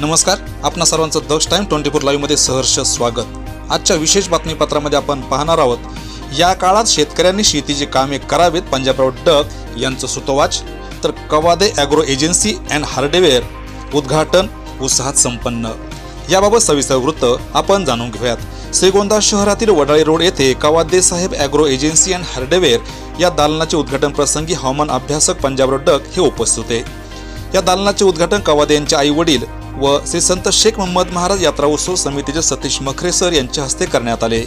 नमस्कार आपणा सर्वांचं दक्ष टाईम ट्वेंटी फोर लाईव्हमध्ये सहर्ष स्वागत. आजच्या विशेष बातमीपत्रामध्ये आपण पाहणार आहोत या काळात शेतकऱ्यांनी शेतीची कामे करावीत पंजाबराव डक यांचं सुतोवाच. तर Kawade agro agency and hardware उद्घाटन उत्साहात संपन्न. याबाबत सविस्तर वृत्त आपण जाणून घेऊयात. श्रीगोंदा शहरातील वडाळी रोड येथे Kawade Saheb agro agency and hardware या दालनाचे उद्घाटन प्रसंगी हवामान अभ्यासक पंजाबराव डक हे उपस्थित होते. या दालनाचे उद्घाटन कवादे यांचे आई वडील व श्री संत शेख मोहम्मद महाराज यात्रा उत्सव समितीचे सतीश मखरे सर यांच्या हस्ते करण्यात आले.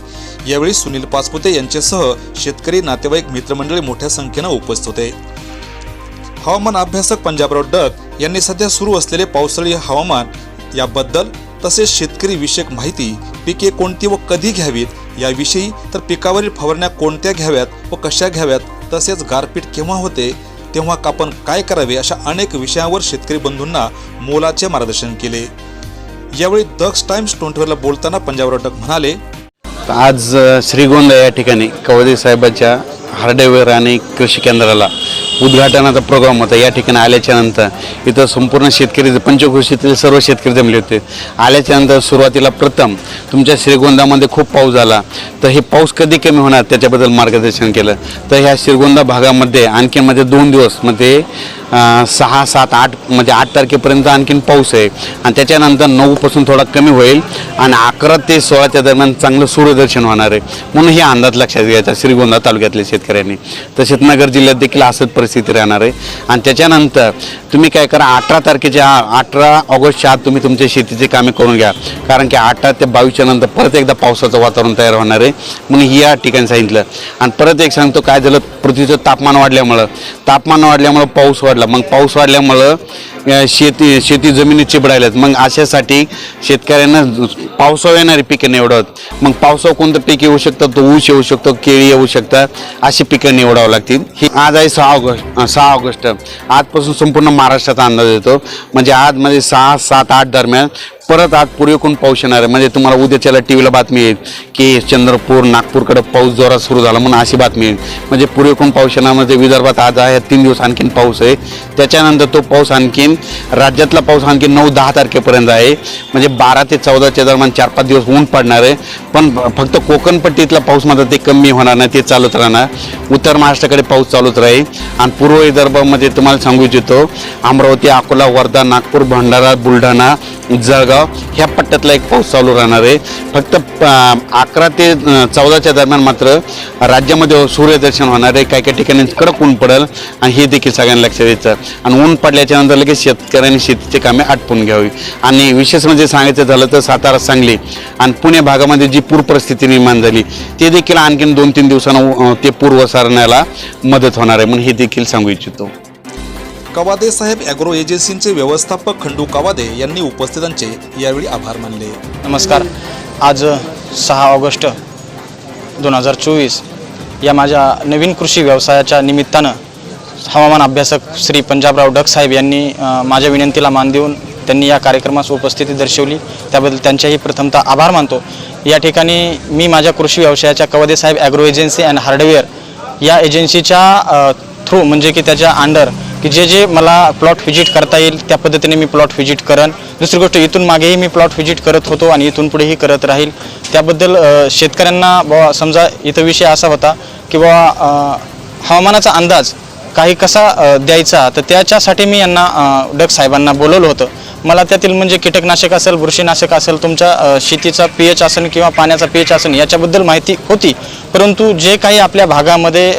यावेळी सुनील पाचपुते यांच्यासह शेतकरी नातेवाईक मित्रमंडळी मोठ्या संख्येनं उपस्थित होते. हवामान अभ्यासक पंजाबराव डग यांनी सध्या सुरू असलेले पावसाळी हवामान याबद्दल तसेच शेतकरी विषयक माहिती पिके कोणती व कधी घ्यावीत याविषयी तर पिकावरील फवारण्या कोणत्या घ्याव्यात व कशा घ्याव्यात तसेच गारपीट केव्हा होते तेव्हा आपण काय करावे अशा अनेक विषयांवर शेतकरी बंधूंना मोलाचे मार्गदर्शन केले. यावेळी दक्ष टाइम्स ट्वेंटीवरला बोलताना पंजाब डक म्हणाले आज श्रीगोंदा या ठिकाणी कवदे साहेबाच्या हार्डवेअर आणि कृषी केंद्राला उद्घाटनाचा प्रोग्राम होता. या ठिकाणी आल्याच्यानंतर इथं संपूर्ण शेतकरी पंचकृषीतील सर्व शेतकरी जमले होते. आल्याच्यानंतर सुरुवातीला प्रथम तुमच्या श्रीगोंदामध्ये खूप पाऊस झाला. तर हे पाऊस कधी कमी होणार त्याच्याबद्दल मार्गदर्शन केलं. तर ह्या श्रीगोंदा भागामध्ये आणखीन मध्ये दोन दिवसमध्ये सहा सात आठ म्हणजे आठ तारखेपर्यंत आणखीन पाऊस आहे. आणि त्याच्यानंतर नऊपासून थोडा कमी होईल आणि अकरा ते सोळाच्या दरम्यान चांगलं सूर्यदर्शन होणार आहे. म्हणून हे अंदाज लक्षात घ्यायचा श्रीगोंदा तालुक्यातल्या शेतकऱ्यांनी. तसेच नगर जिल्ह्यात देखील असंच परिस्थिती राहणार आहे. आणि त्याच्यानंतर तुम्ही काय करा अठरा तारखेच्या अठरा ऑगस्टच्या आत तुम्ही तुमच्या शेतीचे कामे करून घ्या. कारण की अठरा ते बावीसच्या नंतर परत एकदा पावसाचं वातावरण तयार होणार आहे. म्हणून ही या ठिकाणी सांगितलं. आणि परत एक सांगतो काय झालं पृथ्वीचं तापमान वाढल्यामुळं. तापमान वाढल्यामुळं पाऊस वाढला. मग पाऊस वाढल्यामुळं शेती शेती जमिनी चिबडायल्यात. मग अशासाठी शेतकऱ्यांना पावसावर येणारी पिकं निवडत मग पावसावर कोणतं पीक येऊ शकतं तो ऊस येऊ शकतो केळी येऊ शकतात अशी पिकं निवडावं लागतील. ही आज आहे सहा ऑगस्ट. सहा ऑगस्ट. आजपासून संपूर्ण महाराष्ट्राचा अंदाज येतो. म्हणजे आजमध्ये सहा सात आठ दरम्यान परत आज पूर्वेकडून पाऊस येणार आहे? म्हणजे तुम्हाला उद्याच्याला टी व्हीला बातमी येईल की चंद्रपूर नागपूरकडे पाऊस जोरात सुरू झाला म्हणून अशी बातमी येईल. म्हणजे पूर्वेकडून पाऊस येणार? म्हणजे विदर्भात आज आहे तीन दिवस आणखीन पाऊस आहे. त्याच्यानंतर तो पाऊस आणखीन राज्यातला पाऊस आणखीन नऊ दहा तारखेपर्यंत आहे. म्हणजे बारा ते चौदाच्या दरम्यान चार पाच दिवस ऊन पडणार आहे. पण फक्त कोकणपट्टीतला पाऊस मात्र ते कमी होणार नाही ते चालत राहणार. उत्तर महाराष्ट्राकडे पाऊस चालूच राहील. आणि पूर्व विदर्भामध्ये तुम्हाला सांगू इच्छितो अमरावती अकोला वर्धा नागपूर भंडारा बुलढाणा जळगाव ह्या पट्ट्यातला एक पाऊस चालू राहणार आहे. फक्त अकरा ते चौदाच्या दरम्यान मात्र राज्यामध्ये सूर्यदर्शन होणार आहे. काही काही ठिकाणी कडक ऊन पडेल आणि हे देखील सगळ्यांना लक्षात द्यायचं आणि ऊन पडल्याच्या नंतर लगेच शेतकऱ्यांनी शेतीची कामे आटपून घ्यावी. आणि विशेष म्हणजे सांगायचं झालं तर सातारा सांगली आणि पुणे भागामध्ये जी पूर परिस्थिती निर्माण झाली ते देखील आणखीन दोन तीन दिवसानं ते पूर वसारण्याला मदत होणार आहे. म्हणून हे देखील सांगू इच्छितो. कवादे साहेब ॲग्रो एजन्सींचे व्यवस्थापक खंडू कवादे यांनी उपस्थितांचे यावेळी आभार मानले. नमस्कार. आज सहा ऑगस्ट दोन हजार चोवीस या माझ्या नवीन कृषी व्यवसायाच्या निमित्तानं हवामान अभ्यासक श्री पंजाबराव डक साहेब यांनी माझ्या विनंतीला मान देऊन त्यांनी या कार्यक्रमास उपस्थिती दर्शवली. त्याबद्दल त्यांच्याही प्रथमतः आभार मानतो. या ठिकाणी मी माझ्या कृषी व्यवसायाच्या Kawade Saheb agro agency and hardware या एजन्सीच्या थ्रू म्हणजे की त्याच्या अंडर की जे जे मला प्लॉट व्हिजिट करता येईल त्या पद्धतीने मी प्लॉट व्हिजिट करेन दुसरी गोष्ट इथून मागेही मी प्लॉट व्हिजिट करत होतो आणि इथून पुढेही करत राहील. त्याबद्दल शेतकऱ्यांना बुवा समजा इथं विषय असा होता की बुवा हवामानाचा अंदाज काही कसा द्यायचा तर त्याच्यासाठी मी यांना डग डक साहेबांना बोलवलं होतं. मला त्यातील म्हणजे कीटकनाशक असेल बुरशीनाशक असेल तुमच्या शेतीचा पी एच असेल किंवा पाण्याचा पी एच असेल याच्याबद्दल माहिती होती. परंतु जे काही आपल्या भागामध्ये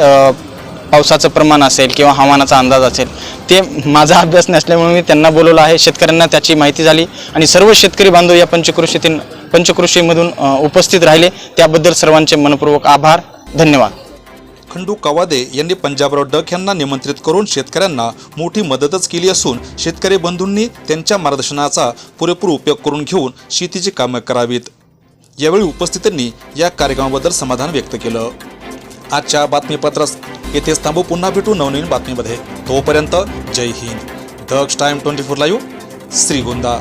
पावसाचं प्रमाण असेल किंवा हवामानाचा अंदाज असेल ते माझा अभ्यास नसल्यामुळे मी त्यांना बोलवलं आहे. शेतकऱ्यांना त्याची माहिती झाली आणि सर्व शेतकरी बांधव या पंचकृषीतील पंचकृषीमधून उपस्थित राहिले. त्याबद्दल सर्वांचे मनपूर्वक आभार. धन्यवाद. खंडू कवादे यांनी पंजाबराव डक यांना निमंत्रित करून शेतकऱ्यांना मोठी मदतच केली असून शेतकरी बंधूंनी त्यांच्या मार्गदर्शनाचा पुरेपूर उपयोग करून घेऊन शेतीची कामं करावीत. यावेळी उपस्थितांनी या कार्यक्रमाबद्दल समाधान व्यक्त केलं. आजच्या बातमीपत्रास येथेच थांबू पुन्हा भेटू नवनवीन बातमीमध्ये. तोपर्यंत जय Hind. Daksh time twenty four live Shrigonda.